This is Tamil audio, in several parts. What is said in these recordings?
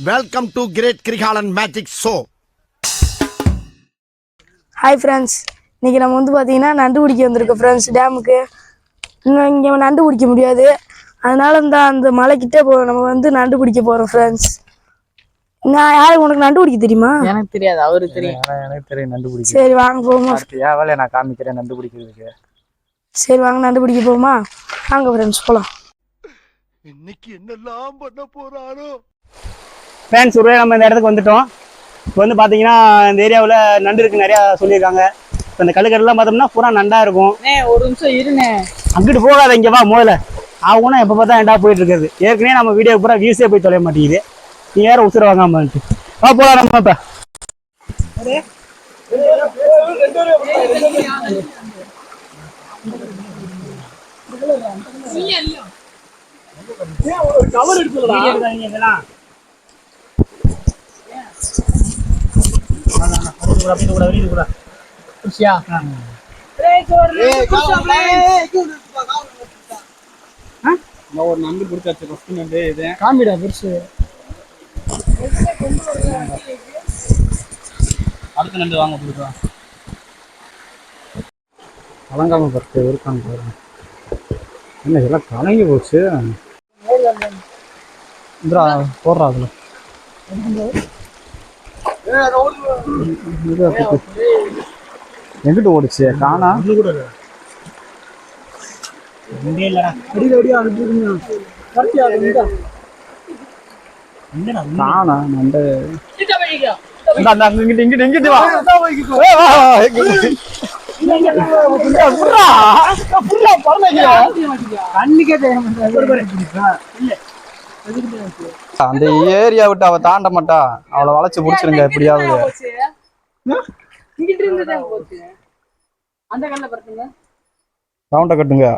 Welcome to great Kirikalan magic show hi friends இன்னைக்கு நம்ம வந்து பார்த்தீங்கன்னா நண்டு பிடிக்க வந்திருக்கோம் ஃப்ரெண்ட்ஸ் டேமுக்கு இன்னும் இங்கே நண்டு பிடிக்க முடியாது. அதனால இந்த அந்த மலைக்கிட்ட போ நம்ம வந்து நண்டு பிடிக்க போகிறோம் ஃப்ரெண்ட்ஸ் நான் யாருக்கு உனக்கு நண்டு பிடிக்க தெரியுமா? எனக்கு தெரியாது அவருக்கு தெரியும். எனக்கு தெரியும் நண்டு பிடிக்க சரி வாங்க போமா என் வேலையை நான் காமிக்கிறேன் நண்டு பிடிக்கிறதுக்கு சரி வாங்க நண்டு பிடிக்க போமா வாங்க ஃப்ரெண்ட்ஸ் போகலாம் இன்னைக்கு என்னெல்லாம் பண்ண போறாரோ ஃப்ரெண்ட்ஸ் ஒருவே நம்ம இந்த இடத்துக்கு வந்துட்டோம். இப்போ வந்து பார்த்தீங்கன்னா இந்த ஏரியாவில் நண்டு இருக்கு நிறையா சொல்லியிருக்காங்க. இப்போ இந்த கல்லுக்கடலாம் பார்த்தோம்னா பூரா நண்டா இருக்கும். ஒரு நிமிஷம் இருண்ணே. அங்கிட்டு போகாத இங்கே வா முதல்ல. ஆகும்னா எப்போ பார்த்தா எண்டா போயிட்டு இருக்குது ஏற்கனவே நம்ம வீடியோ பூரா வியூஸே போய் தொலைய மாட்டேங்குது. நீ யாரும் உசுர வாங்காமட்டு வா போகலாம் நம்ம இப்போ ஒரு நண்டு பிடிச்சாச்சு ஃபர்ஸ்ட் நண்டு இது. காமிடா பெருசு. அடுத்த நண்டு வாங்க பிடிச்சோம் கலங்காம பத்து இருக்காங்க பாருங்க. என்ன இதெல்லாம் கலங்கி போச்சு? இந்திரா போடுறா அதுல. அப்படி. எங்கிட்டு ஓடிச்சு? காணா? காணா நண்டு. இந்தா, இங்கிட்டு இங்கிட்டு இங்கிட்டு வா. ஏய், வா, அந்த ஏரியா விட்டு அவ தாண்ட மாட்டா. அவளை வளைச்சு புடிச்சிருங்க எப்படியாவது. இங்கிட்டு இருந்து தான் போச்சு. அந்த கல்ல படுத்துங்க. ரவுண்ட கட்டுங்க.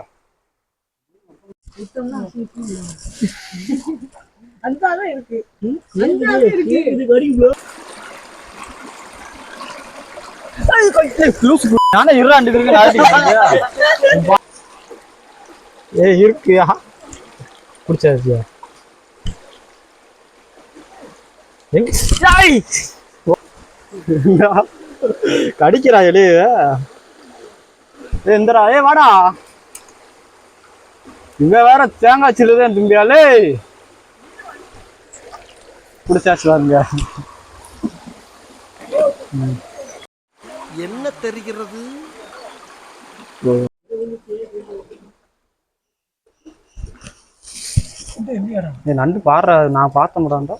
நானே இருக்கு ஏ இருக்குயா பிடிச்சாச்சியா எங்க ஐய்! கடிக்கிறா எலி. ஏ இந்தரா ஏ வாடா. இவ வேற தேங்காய் சில்லுதான் தும்பியாலே பிடிச்சாச்சு பாருங்க என்ன தெரிகிறது? நண்டு பாடுற நான் பார்த்த முடாண்டா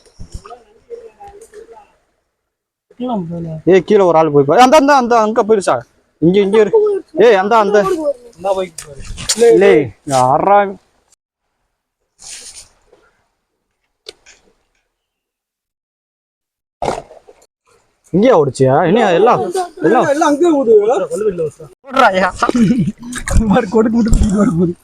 ஏய் கீழே ஒரு ஆள் போய் பாரு அந்த அந்த அந்த அங்க போயிருச்சா இங்க இங்க இரு. ஏய் அந்த அந்த. இல்லை யாரா இங்கேயா ஓடிச்சியா? என்ன எல்லாம் எல்லாம்? எல்லாம் அங்கே ஓடு ஓடுறாயா மாதிரி கொடுக்கு விட்டு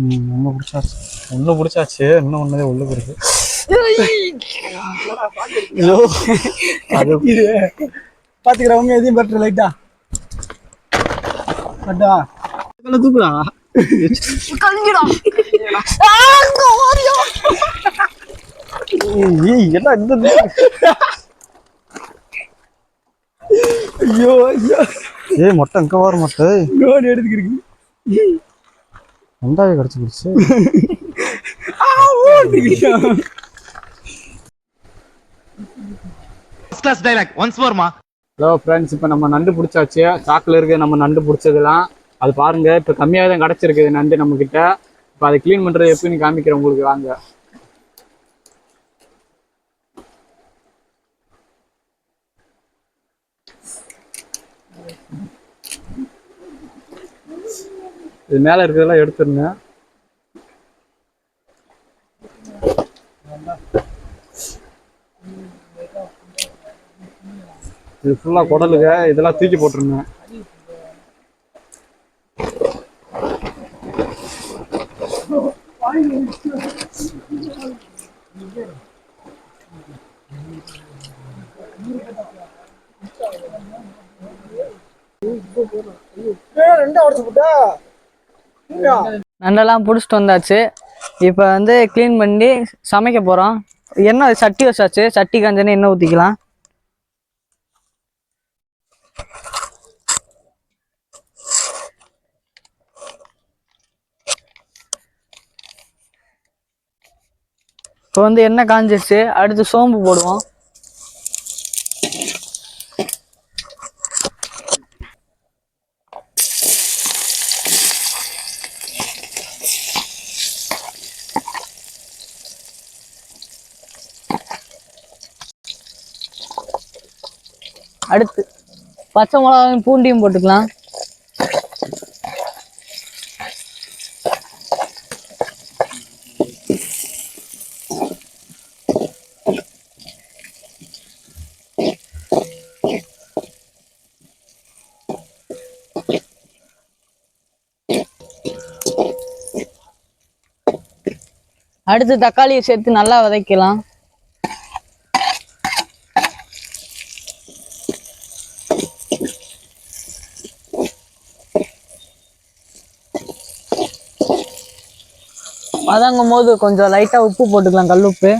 ஒன்று பிடிச்சாச்சு. ஒன்று பிடிச்சாச்சு இன்னும் ஒன்றே உள்ளுக்கு இருக்கு. ஐயோ. அது பாத்துக்கிறவங்க எதையும் பெற்ற லைட்டா. அட்டா தூக்குடா. ஏய் என்ன இந்த ஐயோ ஐயோ. ஏய் மொட்டை இங்க வர மொட்டை. எடுத்துக்கிறீங்க வெங்காயம் கடிச்சு பிடிச்சு கிளாஸ் டைலாக் ஒன்ஸ் மோர்மா ஹலோ ஃப்ரெண்ட்ஸ் இப்போ நம்ம நண்டு பிடிச்சாச்சு. சாக்கில் இருக்க நம்ம நண்டு பிடிச்சதெல்லாம். அது பாருங்க இப்போ கம்மியாக தான் கிடச்சிருக்குது நண்டு நம்ம கிட்ட இப்போ அதை க்ளீன் பண்ணுறது எப்படின்னு காமிக்கிறேன் உங்களுக்கு வாங்க. இது மேலே இருக்கிறதெல்லாம் எடுத்துருங்க. இது ஃபுல்லாக குடலுங்க இதெல்லாம் தூக்கி போட்டுருங்க. நண்டெல்லாம் பிடிச்சிட்டு வந்தாச்சு. இப்போ வந்து க்ளீன் பண்ணி சமைக்க போகிறோம் என்ன சட்டி வச்சாச்சு? சட்டி காஞ்சனே எண்ணெய் ஊற்றிக்கலாம் இப்போ வந்து எண்ணெய் காஞ்சிருச்சு. அடுத்து சோம்பு போடுவோம். அடுத்து பச்சை மிளகாயும் பூண்டியும் போட்டுக்கலாம். அடுத்து தக்காளியை சேர்த்து நல்லா வதக்கலாம். வதங்கும் போது கொஞ்சம் லைட்டாக உப்பு போட்டுக்கலாம் கல் உப்பு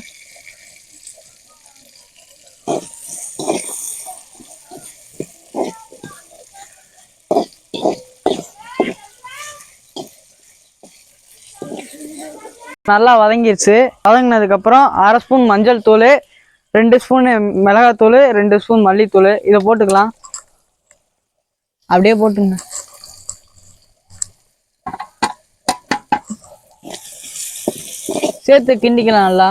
நல்லா வதங்கிருச்சு. வதங்கினதுக்கப்புறம் அரை ஸ்பூன் மஞ்சள் தூள் ரெண்டு ஸ்பூன் மிளகாத்தூள் ரெண்டு ஸ்பூன் மல்லித்தூள். இதை போட்டுக்கலாம். அப்படியே போட்டுங்க சேர்த்து கிண்டிக்கலாம் நல்லா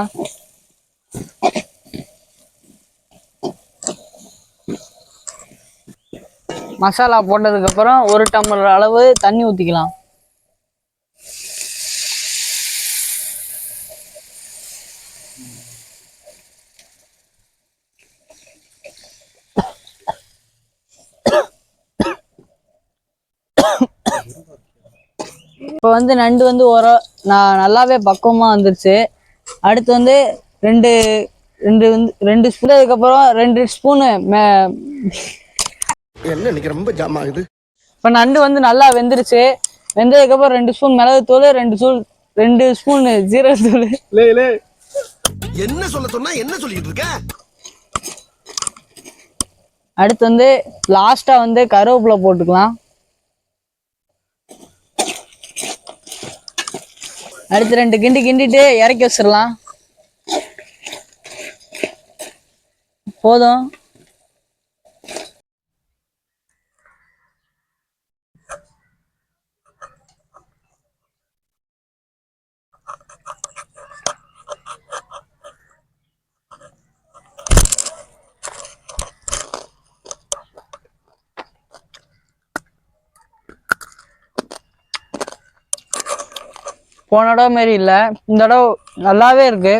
மசாலா போட்டதுக்கு அப்புறம் ஒரு டம்ளர் அளவு தண்ணி ஊற்றிக்கலாம் இப்போ வந்து நண்டு வந்து ஒரு நான் நல்லாவே பக்குவமாக வந்துருச்சு. அடுத்து வந்து ரெண்டு ரெண்டு வந்து ரெண்டு ஸ்பூன் அதுக்கப்புறம் ரெண்டு ஸ்பூனு மே என்ன இன்னைக்கு ரொம்ப ஜாம் ஆகுது? இப்போ நண்டு வந்து நல்லா வெந்துருச்சு. வெந்ததுக்கப்புறம் ரெண்டு ஸ்பூன் மிளகுத்தூள் ரெண்டு ஸ்பூன் ரெண்டு ஸ்பூன் ஜீரகத்தூள் லே லே. என்ன சொல்ல சொன்னா என்ன சொல்லிட்டு இருக்க? அடுத்து வந்து லாஸ்ட்டாக வந்து கருவேப்பிலை போட்டுக்கலாம். அடுத்து ரெண்டு கிண்டி கிண்டிட்டு இறக்கி வச்சிடலாம். போதும். போன தடவை மாரி இல்லை. இந்த தடவை நல்லாவே இருக்கு.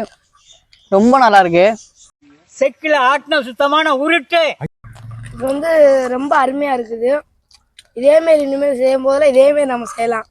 ரொம்ப நல்லா இருக்கு. செக்கில ஆட்டின சுத்தமான உருட்டு. இது வந்து ரொம்ப அருமையாக இருக்குது. இதேமாரி இனிமேல் செய்யும் போதெல்லாம் இதேமாரி நம்ம செய்யலாம்.